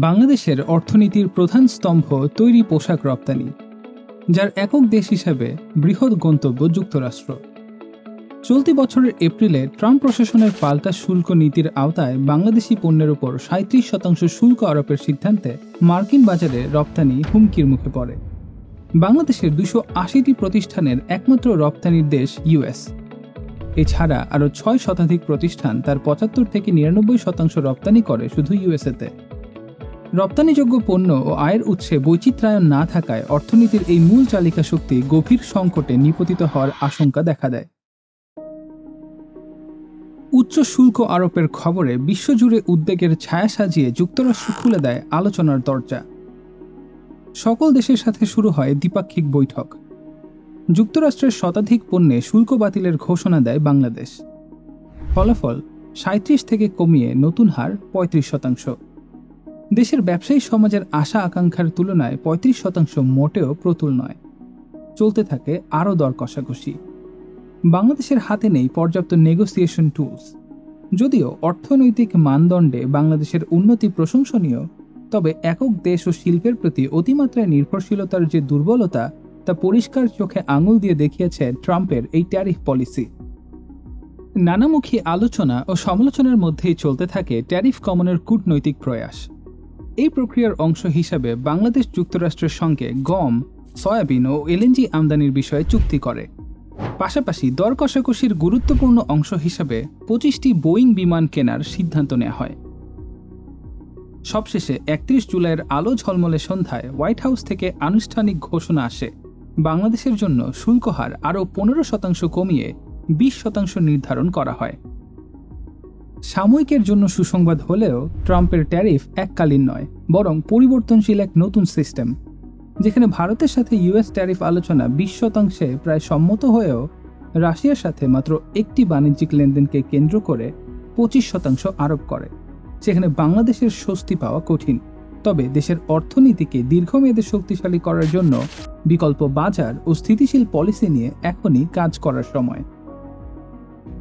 বাংলাদেশের অর্থনীতির প্রধান স্তম্ভ তৈরি পোশাক রপ্তানি, যার একক দেশ হিসেবে বৃহৎ গন্তব্য যুক্তরাষ্ট্র। চলতি বছরের এপ্রিলে ট্রাম্প প্রশাসনের পাল্টা শুল্ক নীতির আওতায় বাংলাদেশি পণ্যের উপর সাঁত্রিশ শতাংশ শুল্ক আরোপের সিদ্ধান্তে মার্কিন বাজারে রপ্তানি হুমকির মুখে পড়ে। বাংলাদেশের দুশো আশিটি প্রতিষ্ঠানের একমাত্র রপ্তানির দেশ ইউএস। এছাড়া আরও ছয় শতাধিক প্রতিষ্ঠান তার পঁচাত্তর থেকে নিরানব্বই শতাংশ রপ্তানি করে শুধু ইউএসএতে রপ্তানিযোগ্য পণ্য ও আয়ের উৎসে বৈচিত্র্যায়ন না থাকায় অর্থনীতির এই মূল চালিকা শক্তি গভীর সংকটে নিপতিত হওয়ার আশঙ্কা দেখা দেয়। উচ্চ শুল্ক আরোপের খবরে বিশ্বজুড়ে উদ্বেগের ছায়া সাজিয়ে যুক্তরাষ্ট্র খুলে দেয় আলোচনার দরজা। সকল দেশের সাথে শুরু হয় দ্বিপাক্ষিক বৈঠক। যুক্তরাষ্ট্রের শতাধিক পণ্যে শুল্ক বাতিলের ঘোষণা দেয় বাংলাদেশ। ফলাফল সাঁত্রিশ থেকে কমিয়ে নতুন হার পঁয়ত্রিশ শতাংশ। দেশের ব্যবসায়ী সমাজের আশা আকাঙ্ক্ষার তুলনায় পঁয়ত্রিশ শতাংশ মোটেও প্রতুল নয়। চলতে থাকে আরও দর কষাকষি। বাংলাদেশের হাতে নেই পর্যাপ্ত নেগোসিয়েশন টুলস যদিও অর্থনৈতিক মানদণ্ডে বাংলাদেশের উন্নতি প্রশংসনীয়, তবে একক দেশ ও শিল্পের প্রতি অতিমাত্রায় নির্ভরশীলতার যে দুর্বলতা, তা পরিষ্কার চোখে আঙুল দিয়ে দেখিয়েছে ট্রাম্পের এই ট্যারিফ পলিসি নানামুখী আলোচনা ও সমালোচনার মধ্যেই চলতে থাকে ট্যারিফ কমনের কূটনৈতিক প্রয়াস। এই প্রক্রিয়ার অংশ হিসাবে বাংলাদেশ যুক্তরাষ্ট্রের সঙ্গে গম, সয়াবিন ও এলএনজি আমদানির বিষয়ে চুক্তি করে। পাশাপাশি দর কষাকষির গুরুত্বপূর্ণ অংশ হিসাবে পঁচিশটি বোয়িং বিমান কেনার সিদ্ধান্ত নেওয়া হয়। সবশেষে একত্রিশ জুলাইয়ের আলো ঝলমলে সন্ধ্যায় হোয়াইট হাউস থেকে আনুষ্ঠানিক ঘোষণা আসে। বাংলাদেশের জন্য শুল্ক হার আরও পনেরো শতাংশ কমিয়ে বিশ শতাংশ নির্ধারণ করা হয়। সাময়িকের জন্য সুসংবাদ হলেও ট্রাম্পের ট্যারিফ এককালীন নয়, বরং পরিবর্তনশীল এক নতুন সিস্টেম, যেখানে ভারতের সাথে ইউএস ট্যারিফ আলোচনা বিশ শতাংশে প্রায় সম্মত হয়েও রাশিয়ার সাথে মাত্র একটি বাণিজ্যিক লেনদেনকে কেন্দ্র করে পঁচিশ শতাংশ আরোপ করে সেখানে বাংলাদেশের স্বস্তি পাওয়া কঠিন। তবে দেশের অর্থনীতিকে দীর্ঘমেয়াদে শক্তিশালী করার জন্য বিকল্প বাজার ও স্থিতিশীল পলিসি নিয়ে এখনই কাজ করার সময়।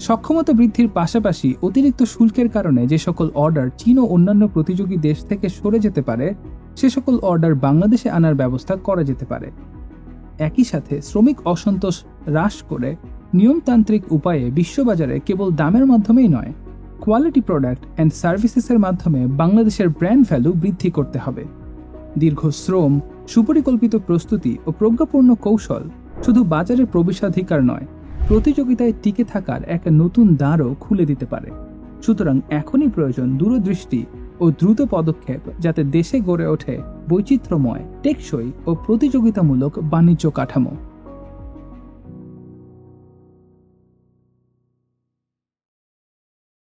সক্ষমতা বৃদ্ধির পাশাপাশি অতিরিক্ত শুল্কের কারণে যে সকল অর্ডার চীন ও অন্যান্য প্রতিযোগী দেশ থেকে সরে যেতে পারে, সে সকল অর্ডার বাংলাদেশে আনার ব্যবস্থা করা যেতে পারে। একই সাথে শ্রমিক অসন্তোষ হ্রাস করে নিয়মতান্ত্রিক উপায়ে বিশ্ববাজারে কেবল দামের মাধ্যমেই নয় কোয়ালিটি প্রোডাক্ট অ্যান্ড সার্ভিসেসের মাধ্যমে বাংলাদেশের ব্র্যান্ড ভ্যালু বৃদ্ধি করতে হবে। দীর্ঘ শ্রম, সুপরিকল্পিত প্রস্তুতি ও প্রজ্ঞাপূর্ণ কৌশল শুধু বাজারে প্রবেশাধিকার নয় প্রতিযোগিতায় টিকে থাকার এক নতুন দ্বারও খুলে দিতে পারে। সুতরাং এখনই প্রয়োজন দূরদৃষ্টি ও দ্রুত পদক্ষেপ যাতে দেশে গড়ে ওঠে বৈচিত্র্যময়, টেকসই ও প্রতিযোগিতামূলক বাণিজ্য কাঠামো।